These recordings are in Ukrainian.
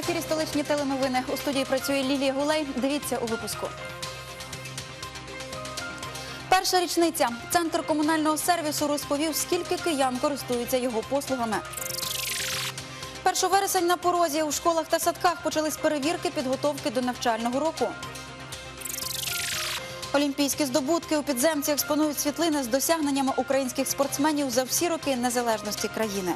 Ефірі столичні теленовини. У студії працює Лілія Гулей. Дивіться у випуску. Перша річниця. Центр комунального сервісу розповів, скільки киян користуються його послугами. 1 вересень на порозі у школах та садках почались перевірки підготовки до навчального року. Олімпійські здобутки у підземці експонують світлини з досягненнями українських спортсменів за всі роки незалежності країни.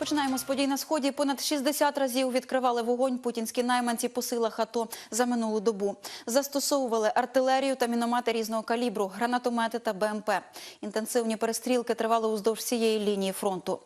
Починаємо з подій на сході. Понад 60 разів відкривали вогонь путінські найманці по силах АТО за минулу добу. Застосовували артилерію та міномети різного калібру, гранатомети та БМП. Інтенсивні перестрілки тривали уздовж всієї лінії фронту.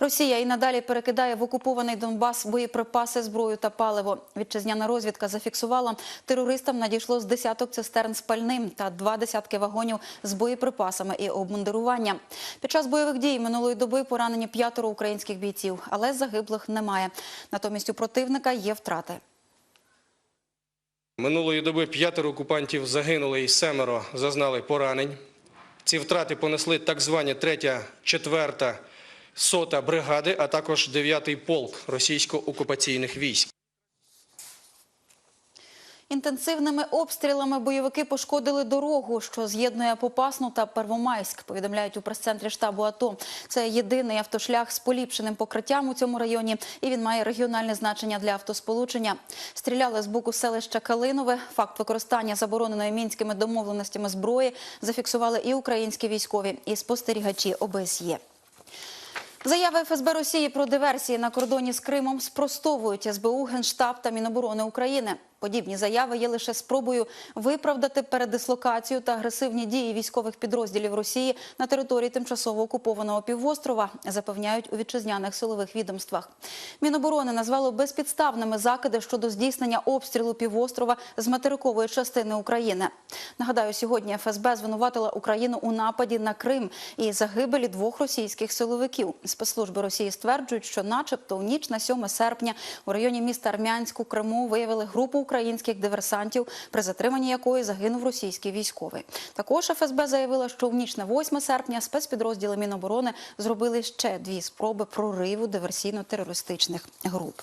Росія і надалі перекидає в окупований Донбас боєприпаси, зброю та паливо. Вітчизняна розвідка зафіксувала, терористам надійшло з десяток цистерн з пальним та два десятки вагонів з боєприпасами і обмундирування. Під час бойових дій минулої доби поранені п'ятеро українських бійців, але загиблих немає. Натомість у противника є втрати. Минулої доби п'ятеро окупантів загинули і семеро зазнали поранень. Ці втрати понесли так звані 3, 4, сота бригади, а також 9-й полк російсько-окупаційних військ. Інтенсивними обстрілами бойовики пошкодили дорогу, що з'єднує Попасну та Первомайськ, повідомляють у прес-центрі штабу АТО. Це єдиний автошлях з поліпшеним покриттям у цьому районі, і він має регіональне значення для автосполучення. Стріляли з боку селища Калинове. Факт використання забороненої мінськими домовленостями зброї зафіксували і українські військові, і спостерігачі ОБСЄ. Заяви ФСБ Росії про диверсії на кордоні з Кримом спростовують СБУ, Генштаб та Міноборони України. Подібні заяви є лише спробою виправдати передислокацію та агресивні дії військових підрозділів Росії на території тимчасово окупованого півострова, запевняють у вітчизняних силових відомствах. Міноборони назвало безпідставними закиди щодо здійснення обстрілу півострова з материкової частини України. Нагадаю, сьогодні ФСБ звинуватила Україну у нападі на Крим і загибелі двох російських силовиків. Спецслужби Росії стверджують, що, начебто, у ніч на 7 серпня у районі міста Армянськ у Криму виявили групу українських диверсантів, при затриманні якої загинув російський військовий. Також ФСБ заявила, що в ніч на 8 серпня спецпідрозділи Міноборони зробили ще дві спроби прориву диверсійно-терористичних груп.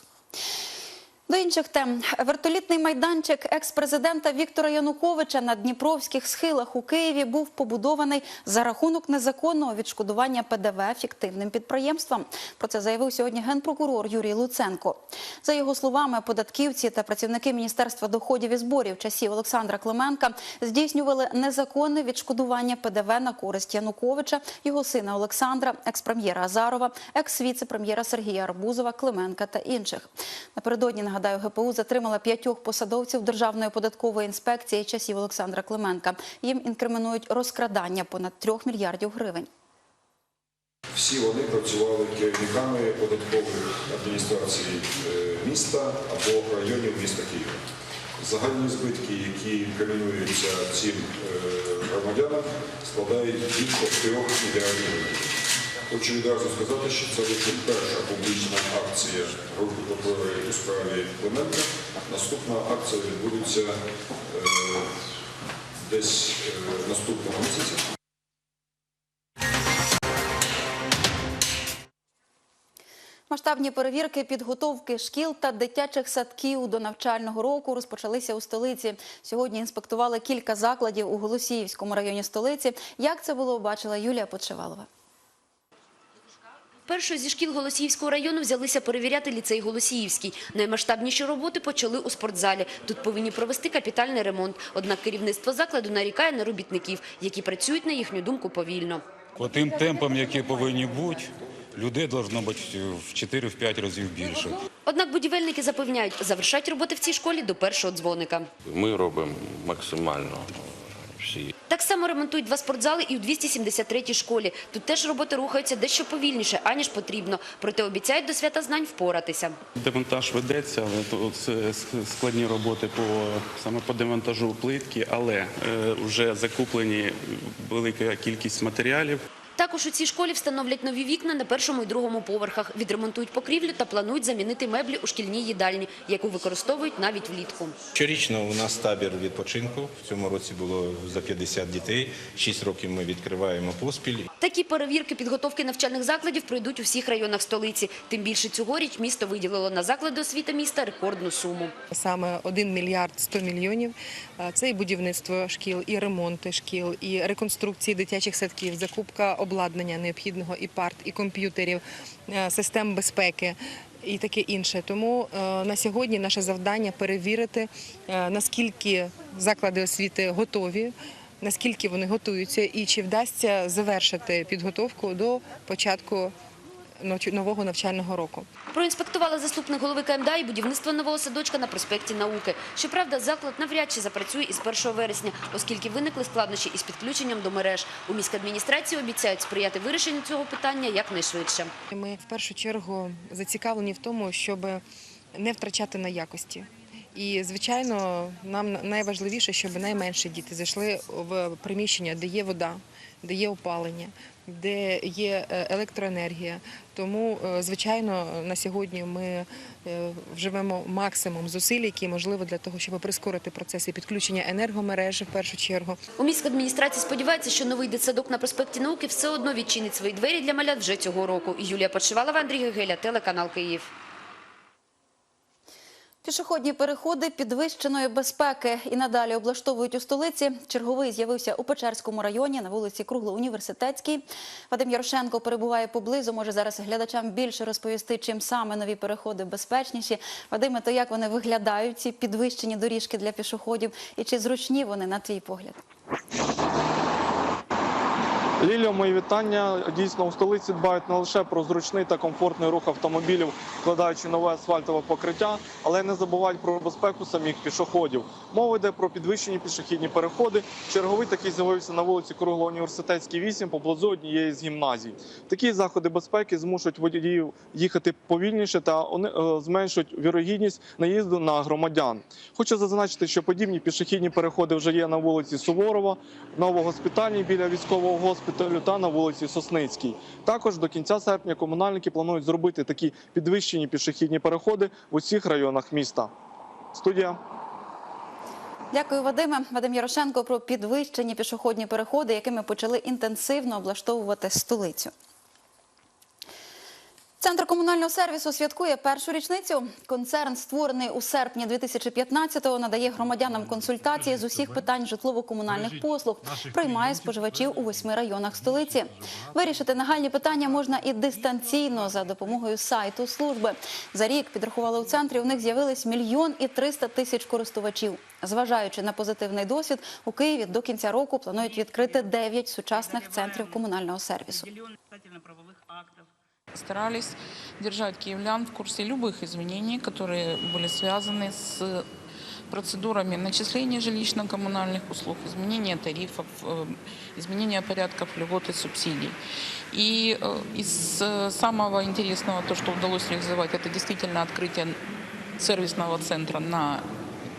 До інших тем вертолітний майданчик екс-президента Віктора Януковича на Дніпровських схилах у Києві був побудований за рахунок незаконного відшкодування ПДВ фіктивним підприємствам. Про це заявив сьогодні генпрокурор Юрій Луценко. За його словами, податківці та працівники міністерства доходів і зборів часів Олександра Клименка здійснювали незаконне відшкодування ПДВ на користь Януковича, його сина Олександра, екс-прем'єра Азарова, екс-віце-прем'єра Сергія Арбузова, Клименка та інших. Напередодні нагадаю, ГПУ затримала п'ятьох посадовців Державної податкової інспекції часів Олександра Клименка. Їм інкримінують розкрадання понад трьох мільярдів гривень. Всі вони працювали керівниками податкових адміністрацій е, міста або районів міста Києва. Загальні збитки, які інкримінуються цим е, громадянам, складають більше 3 мільярдів гривень. Хочу відразу сказати, що це лише перша публічна акція групи прокурорів у справі Клименка. Наступна акція відбудеться е, десь е, наступного місяця. Масштабні перевірки підготовки шкіл та дитячих садків до навчального року розпочалися у столиці. Сьогодні інспектували кілька закладів у Голосіївському районі столиці. Як це було, бачила Юлія Почевалова. Першою зі шкіл Голосіївського району взялися перевіряти ліцей Голосіївський. Наймасштабніші роботи почали у спортзалі. Тут повинні провести капітальний ремонт. Однак керівництво закладу нарікає на робітників, які працюють, на їхню думку, повільно. По тим темпам, які повинні бути, людей должно бути в 4-5 разів більше. Однак будівельники запевняють, завершать роботи в цій школі до першого дзвоника. Ми робимо максимально всі. Так само ремонтують два спортзали і у 273-й школі. Тут теж роботи рухаються дещо повільніше, аніж потрібно. Проте обіцяють до свята знань впоратися. Демонтаж ведеться, але це складні роботи по саме по демонтажу плитки, але е, вже закуплені велика кількість матеріалів. Також у цій школі встановлять нові вікна на першому і другому поверхах, відремонтують покрівлю та планують замінити меблі у шкільній їдальні, яку використовують навіть влітку. Щорічно у нас табір відпочинку. В цьому році було за 50 дітей. Шість років ми відкриваємо поспіль. Такі перевірки підготовки навчальних закладів пройдуть у всіх районах столиці. Тим більше цьогоріч місто виділило на заклади освіти міста рекордну суму. Саме 1 мільярд 100 мільйонів. Це і будівництво шкіл, і ремонти шкіл, і реконструкції дитячих садків, закупка обладнання необхідного, і парт, і комп'ютерів, систем безпеки. І таке інше. Тому на сьогодні наше завдання перевірити, наскільки заклади освіти готові, наскільки вони готуються, і чи вдасться завершити підготовку до початку нового навчального року. Проінспектувала заступник голови КМДА і будівництво нового садочка на проспекті Науки. Щоправда, заклад навряд чи запрацює із 1 вересня, оскільки виникли складнощі із підключенням до мереж. У міськадміністрації обіцяють сприяти вирішенню цього питання якнайшвидше. Ми в першу чергу зацікавлені в тому, щоб не втрачати на якості. І, звичайно, нам найважливіше, щоб найменші діти зайшли в приміщення, де є вода, де є опалення, де є е, електроенергія. Тому, е, звичайно, на сьогодні ми е, вживемо максимум зусиль, які можливо для того, щоб прискорити процеси підключення енергомережі в першу чергу. У міськадміністрації сподівається, що новий дитсадок на проспекті Науки все одно відчинить свої двері для малят вже цього року. Юлія Подшивалова, Андрій Гегеля, телеканал Київ. Пішохідні переходи підвищеної безпеки і надалі облаштовують у столиці. Черговий з'явився у Печерському районі на вулиці Круглоуніверситетській. Вадим Ярошенко перебуває поблизу. Може зараз глядачам більше розповісти, чим саме нові переходи безпечніші. Вадиме, то як вони виглядають, ці підвищені доріжки для пішоходів, і чи зручні вони на твій погляд? Лілія, мої вітання. Дійсно, у столиці дбають не лише про зручний та комфортний рух автомобілів, вкладаючи нове асфальтове покриття, але й не забувають про безпеку самих пішоходів. Мова йде про підвищені пішохідні переходи. Черговий такий з'явився на вулиці Круглоуніверситетській 8 поблизу однієї з гімназій. Такі заходи безпеки змушують водіїв їхати повільніше та е, зменшують вірогідність наїзду на громадян. Хочу зазначити, що подібні пішохідні переходи вже є на вулиці Суворова, новогоспітальній біля військового госпіталю та на вулиці Сосницькій. Також до кінця серпня комунальники планують зробити такі підвищені пішохідні переходи в усіх районах міста. Студія. Дякую, Вадиме. Вадим Ярошенко про підвищені пішохідні переходи, якими почали інтенсивно облаштовувати столицю. Центр комунального сервісу святкує першу річницю. Концерн, створений у серпні 2015-го, надає громадянам консультації з усіх питань житлово-комунальних послуг. Приймає споживачів у восьми районах столиці. Вирішити нагальні питання можна і дистанційно за допомогою сайту служби. За рік підрахували у центрі. У них з'явились мільйон і триста тисяч користувачів. Зважаючи на позитивний досвід, у Києві до кінця року планують відкрити 9 сучасних центрів комунального сервісу. Старались держать киевлян в курсе любых изменений, которые были связаны с процедурами начисления жилищно-коммунальных услуг, изменения тарифов, э, изменения порядков льгот и субсидий. И э, из э, самого интересного, то, что удалось реализовать, это действительно открытие сервисного центра на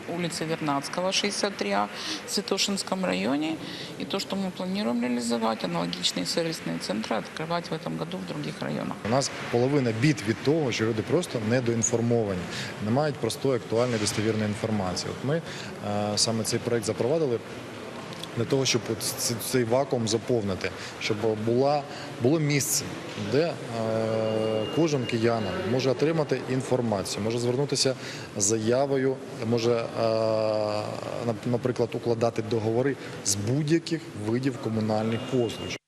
улице Вернадского, 63А, в Святошинском районе. И то, что мы планируем реализовать, аналогичные сервисные центры открывать в этом году в других районах. У нас половина бід від того, що люди просто недоінформовані, не мають простої, актуальної, достовірної інформації. От ми е, саме цей проект запровадили. Для того, щоб цей вакуум заповнити, щоб була, було місце, де е, кожен киянин може отримати інформацію, може звернутися з заявою, може, е, наприклад, укладати договори з будь-яких видів комунальних послуг.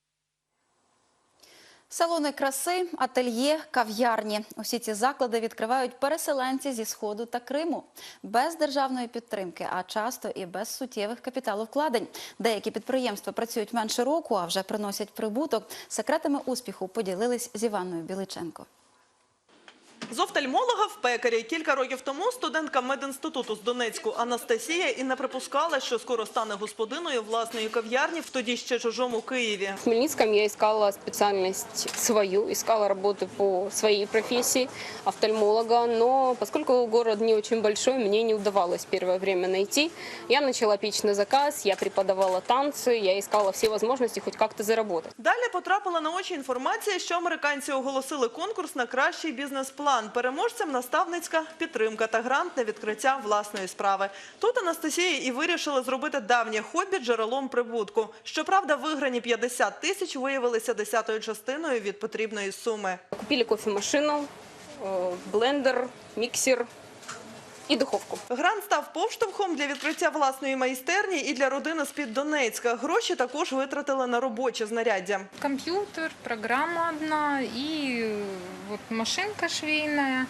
Салони краси, ательє, кав'ярні. Усі ці заклади відкривають переселенці зі Сходу та Криму. Без державної підтримки, а часто і без суттєвих капіталовкладень. Деякі підприємства працюють менше року, а вже приносять прибуток. Секретами успіху поділились з Іваною Біличенко. З офтальмолога в пекарі. Кілька років тому студентка медінституту з Донецьку Анастасія і не припускала, що скоро стане господиною власної кав'ярні в тоді ще чужому Києві. В Хмельницком я искала специальность свою, искала работу по своей профессии офтальмолога, но поскольку город не очень большой, мне не удавалось первое время найти. Я начала печь на заказ, я преподавала танцы, я искала все возможности хоть как-то заработать. Далі потрапила на очі інформація, що американці оголосили конкурс на кращий бізнес-план. План переможцям наставницька підтримка та грант на відкриття власної справи. Тут Анастасія і вирішила зробити давнє хобі джерелом прибутку. Щоправда, виграні 50 тисяч виявилися десятою частиною від потрібної суми. Купили кофемашину, э, блендер, миксер и духовку. Грант став поштовхом для відкриття власної майстерні і для родини з-під Донецька. Гроші також витратили на робоче знаряддя. Компьютер, программа одна и э, вот машинка швейная,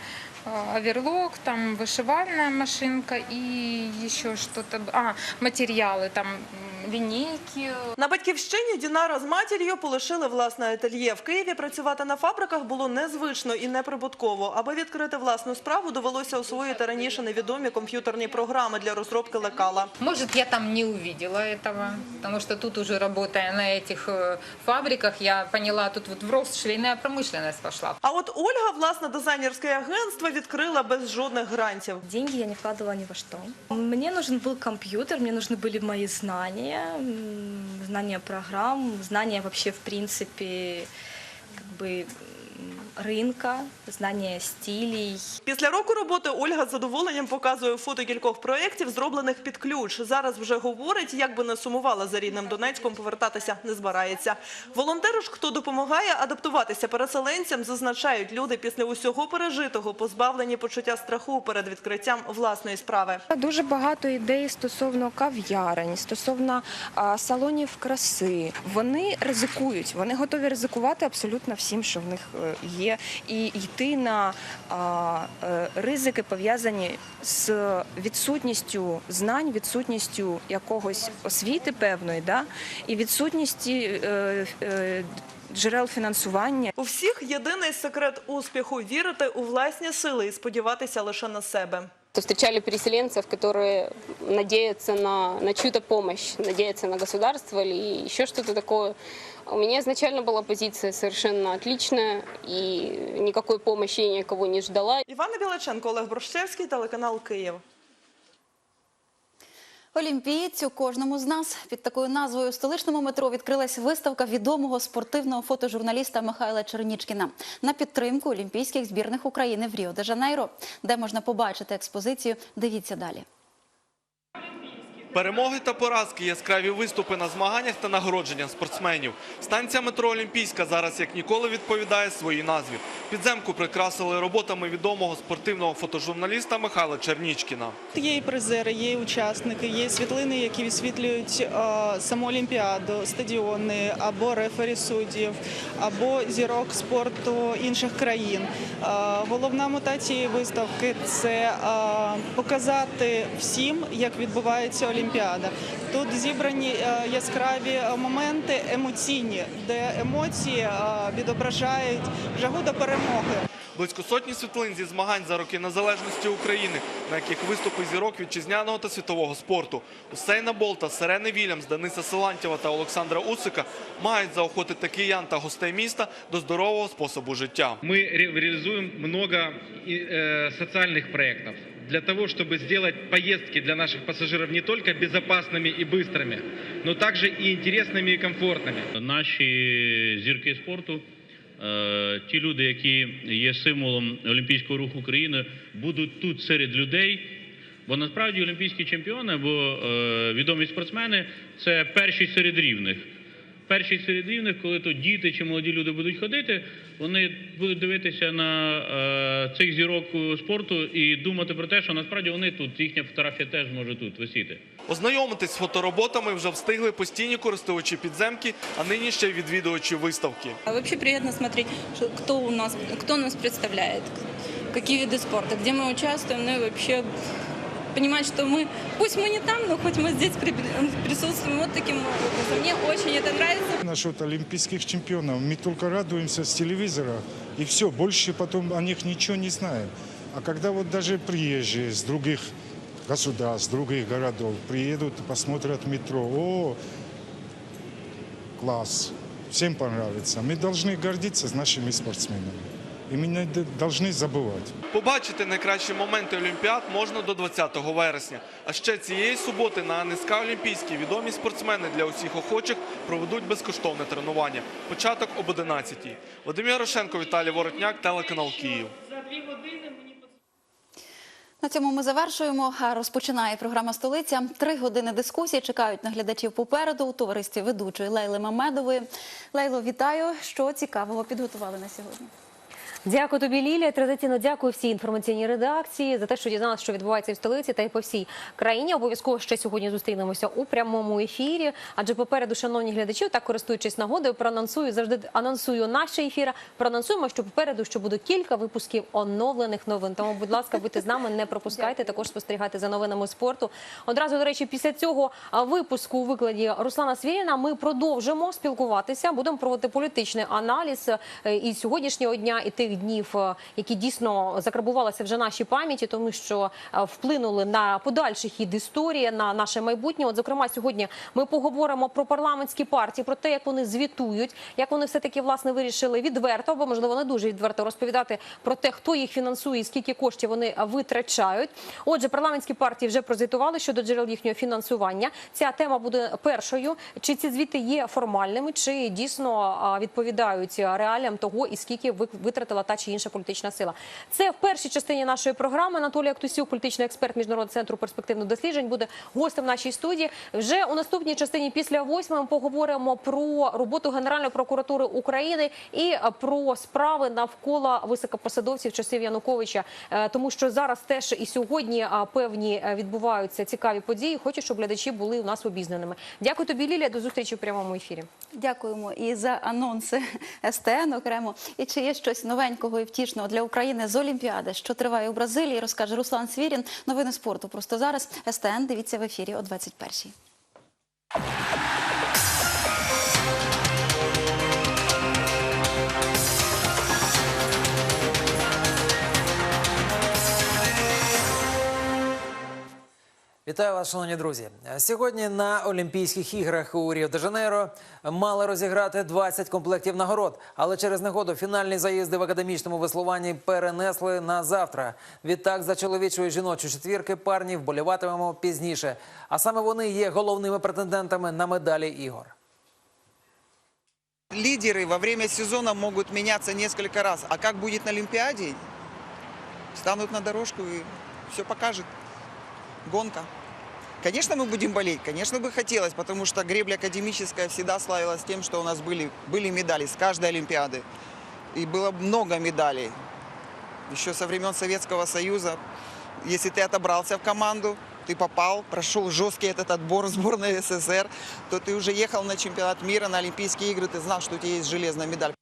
э, оверлок, там вышивальная машинка и еще что-то. А, материалы, там м, линейки, На батьківщині Дінара з матір'ю полишили власне ательє. В Києві працювати на фабриках було незвично і неприбутково. Аби відкрити власну справу, довелося освоїти раніше невідомі комп'ютерні програми для розробки лекала. Может, я там не увидела этого, потому что тут уже работая на этих э, фабриках, я поняла, тут вот в рост швейная промышленность пошла. А от Ольга, власне, дизайнерське агентство відкрила без жодних грантів. Деньги я не вкладывала ни во что. Мне нужен был компьютер, мне нужны были мои знания, знания программ, знания вообще в принципе как бы м, рынка, знания стилей. Після року роботи Ольга з задоволенням показує фото кількох проєктів, зроблених під ключ. Зараз вже говорить, як би не сумувала за рідним Донецьком, повертатися не збирається. Волонтери ж, хто допомагає адаптуватися переселенцям, зазначають, люди після усього пережитого позбавлені почуття страху перед відкриттям власної справи. Дуже багато ідей стосовно кав'ярень, стосовно салонів краси. Вони ризикують, вони готові ризикувати абсолютно всім, що в них е, є, і йти на а, е, ризики пов'язані з відсутністю знань, відсутністю якогось освіти певної, да, і відсутністю е, е, джерел фінансування. У всіх єдиний секрет успіху вірити у власні сили і сподіватися лише на себе. Встречали переселенцев, которые надеются на, на чью-то помощь, надеются на государство или еще что-то такое. У меня изначально была позиция совершенно отличная, и никакой помощи я никого не ждала. Івана Білаченко, Олег Брошчевський, телеканал Київ. Олімпієцю кожному з нас під такою назвою у столичному метро відкрилась виставка відомого спортивного фотожурналіста Михайла Чернічкіна на підтримку олімпійських збірних України в Ріо-де-Жанейро, де можна побачити експозицію. Дивіться далі. Перемоги та поразки, яскраві виступи на змаганнях та нагородження спортсменів. Станція метро Олімпійська зараз як ніколи відповідає своїй назві. Підземку прикрасили роботами відомого спортивного фотожурналіста Михайла Чернічкіна. Є і призери, є і учасники, є світлини, які висвітлюють саму Олімпіаду, стадіони або рефері суддів, або зірок спорту інших країн. Головна мета цієї виставки це показати всім, як відбувається Олімпіада. Тут зібрані е, яскраві моменти емоційні, де емоції е, відображають жагу до перемоги. Близько сотні світлин зі змагань за роки незалежності України, на яких виступи зірок вітчизняного та світового спорту. Усейна Болта, Сирени Вільямс, Дениса Силантєва та Олександра Усика мають заохотити киян та гостей міста до здорового способу життя. Мы ре- реализуем много и, э, социальных проектов для того, чтобы сделать поездки для наших пассажиров не только безопасными и быстрыми, но также и интересными и комфортными. Наші зірки спорту, е, ті люди, які є символом Олімпійського руху України, будуть тут серед людей. Бо насправді олімпійські чемпіони або е, відомі спортсмени це перші серед рівних. Перші серед рівних, коли то діти чи молоді люди будуть ходити, вони будуть дивитися на е, цих зірок спорту і думати про те, що насправді вони тут, їхня фотографія теж може тут висіти. Ознайомитись з фотороботами вже встигли постійні користувачі підземки, а нині ще й відвідувачі виставки. А Вообще приятно смотреть, что- кто у нас, кто нас представляет, какие виды спорта, где мы участвуем, ну и вообще понимать, что мы, пусть мы не там, но хоть мы здесь при- присутствуем вот таким образом. Мне очень это нравится. Насчет олимпийских чемпионов мы только радуемся с телевизора и все, больше потом о них ничего не знаем. А когда вот даже приезжие с других государств, других городов приедут, посмотрят метро, о, класс, всем понравится. Мы должны гордиться нашими спортсменами. И мы не д- должны забывать. Побачити найкращі моменти Олімпіад можна до 20 вересня. А ще цієї суботи на НСК Олімпійській відомі спортсмени для усіх охочих проведуть безкоштовне тренування. Початок об 11-й. Вадим Ярошенко, Віталій Воротняк, телеканал Київ. дві години мені На цьому ми завершуємо. А Розпочинає програма Столиця. Три години дискусії чекають на глядачів попереду у товаристві ведучої Лейли Мамедової. Лейло, вітаю! Що цікавого підготували на сьогодні? Дякую тобі, Лілія. Традиційно дякую всій інформаційній редакції за те, що дізналися, що відбувається в столиці та й по всій країні. Обов'язково ще сьогодні зустрінемося у прямому ефірі. Адже попереду, шановні глядачі, так користуючись нагодою, проанонсую завжди анонсую наші ефіри. Проанонсуємо, що попереду що буде кілька випусків оновлених новин. Тому, будь ласка, будьте з нами, не пропускайте. Також спостерігайте за новинами спорту. Одразу до речі, після цього випуску у викладі Руслана Свіріна ми продовжимо спілкуватися. Будемо проводити політичний аналіз е, і сьогоднішнього дня, і тих днів, е, які дійсно закарбувалися вже в нашій пам'яті, тому що е, вплинули на подальший хід історії, на наше майбутнє. От, зокрема, сьогодні ми поговоримо про парламентські партії, про те, як вони звітують, як вони все таки власне вирішили відверто, або можливо не дуже відверто розповідати про те, хто їх фінансує, скільки коштів вони витрачають. Отже, парламентські партії вже прозвітували щодо джерел їхнього фінансування. Ця тема буде першою. Чи ці звіти є формальними, чи дійсно відповідають реаліям того, і скільки ви- витратила та чи інша політична сила. Це в першій частині нашої програми. Анатолій Актусюк, політичний експерт Міжнародного центру перспективних досліджень, буде гостем в нашій студії. Вже у наступній частині після восьми ми поговоримо про роботу Генеральної прокуратури України і про справи навколо високопосадовців часів Януковича, Е, тому що зараз теж і сьогодні певні е, відбуваються цікаві події. Хочу, щоб глядачі були у нас обізнаними. Дякую тобі, Лілія. До зустрічі в прямому ефірі. Дякуємо і за анонси СТН окремо. І чи є щось новенького і втішного для України з Олімпіади, що триває у Бразилії, розкаже Руслан Свірін. Новини спорту просто зараз. СТН дивіться в ефірі о 21-й. Вітаю вас, шановні друзі. Сьогодні на Олімпійських іграх у Ріо-де-Жанейро мали розіграти 20 комплектів нагород, але через негоду фінальні заїзди в академічному веслуванні перенесли на завтра. Відтак за чоловічу і жіночу четвірки парні вболіватимемо пізніше. А саме вони є головними претендентами на медалі ігор. Лидеры во время сезона могут меняться несколько раз. А как будет на Олимпиаде? Станут на дорожку и все покажет. Гонка. Конечно, мы будем болеть, конечно, бы хотелось, потому что гребля академическая всегда славилась тем, что у нас были, были медали с каждой Олимпиады. И было много медалей. Еще со времен Советского Союза. Если ты отобрался в команду, ты попал, прошел жесткий этот отбор сборной СССР, то ты уже ехал на чемпионат мира, на Олимпийские игры, ты знал, что у тебя есть железная медаль.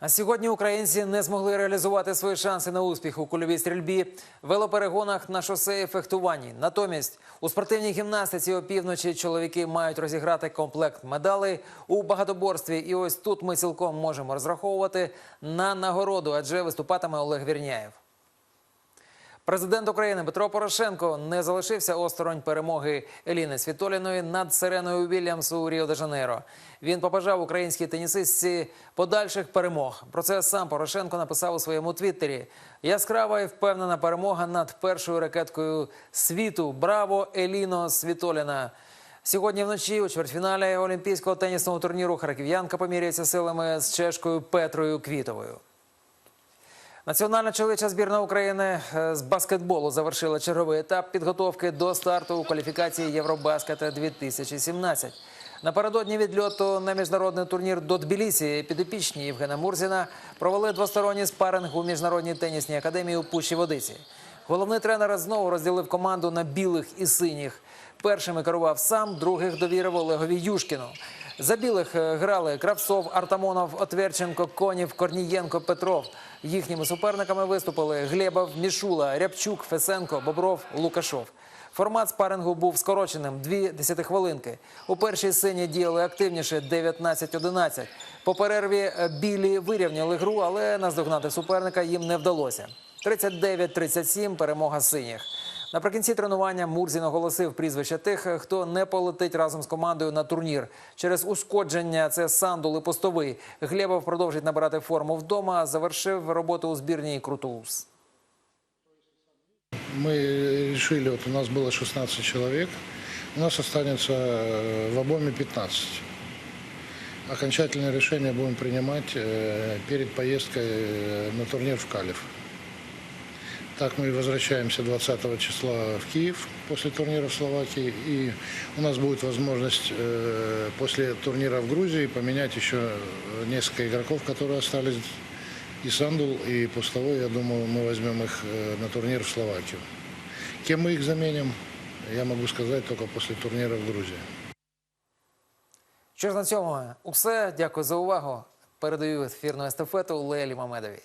А сьогодні українці не змогли реалізувати свої шанси на успіх у кульовій стрільбі, велоперегонах на шосе і фехтуванні. Натомість у спортивній гімнастиці опівночі чоловіки мають розіграти комплект медалей у багатоборстві. І ось тут ми цілком можемо розраховувати на нагороду, адже виступатиме Олег Вірняєв. Президент України Петро Порошенко не залишився осторонь перемоги Еліни Світоліної над Сиреною Вільямс у Ріо-де-Жанейро. Він побажав українській тенісистці подальших перемог. Про це сам Порошенко написав у своєму твіттері. Яскрава і впевнена перемога над першою ракеткою світу. Браво, Еліно Світоліна! Сьогодні вночі у чвертьфіналі олімпійського тенісного турніру харків'янка поміряється силами з чешкою Петрою Квітовою. Національна чоловіча збірна України е, з баскетболу завершила черговий етап підготовки до старту у кваліфікації Євробаскета 2017. Напередодні відльоту на міжнародний турнір до Тбілісі підопічні Євгена Мурзіна провели двосторонній спаринг у міжнародній тенісній академії у Пущі Водиці. Головний тренер знову розділив команду на білих і синіх. Першими керував сам, других довірив Олегові Юшкіну. За білих е, грали Кравцов, Артамонов, Отверченко, Конів, Корнієнко, Петров. Їхніми суперниками виступили Глебов, Мішула, Рябчук, Фесенко, Бобров, Лукашов. Формат спарингу був скороченим – дві десятихвилинки. У першій сині діяли активніше 19-11. По перерві е, білі вирівняли гру, але наздогнати суперника їм не вдалося. 39-37 – перемога синіх. Наприкінці тренування Мурзін оголосив прізвища тих, хто не полетить разом з командою на турнір. Через ушкодження це Сандул і Постовий. Глебов продовжить набирати форму вдома. а Завершив роботу у збірній Крутоус. Мы решили, вот у нас было 16 человек, у нас останется э, в обойме 15. окончательное решение будем принимать э, перед поездкой э, на турнир в Калев. Так мы возвращаемся 20 числа в Киев после турнира в Словакии. И у нас будет возможность э, после турнира в Грузии поменять еще э, несколько игроков, которые остались. И Сандул, и Пустовой, я думаю, мы возьмем их э, на турнир в Словакию. Кем мы их заменим, я могу сказать только после турнира в Грузии. Що ж на цьому? Усе. Дякую за увагу. Передаю ефірну естафету Лелі Мамедовій.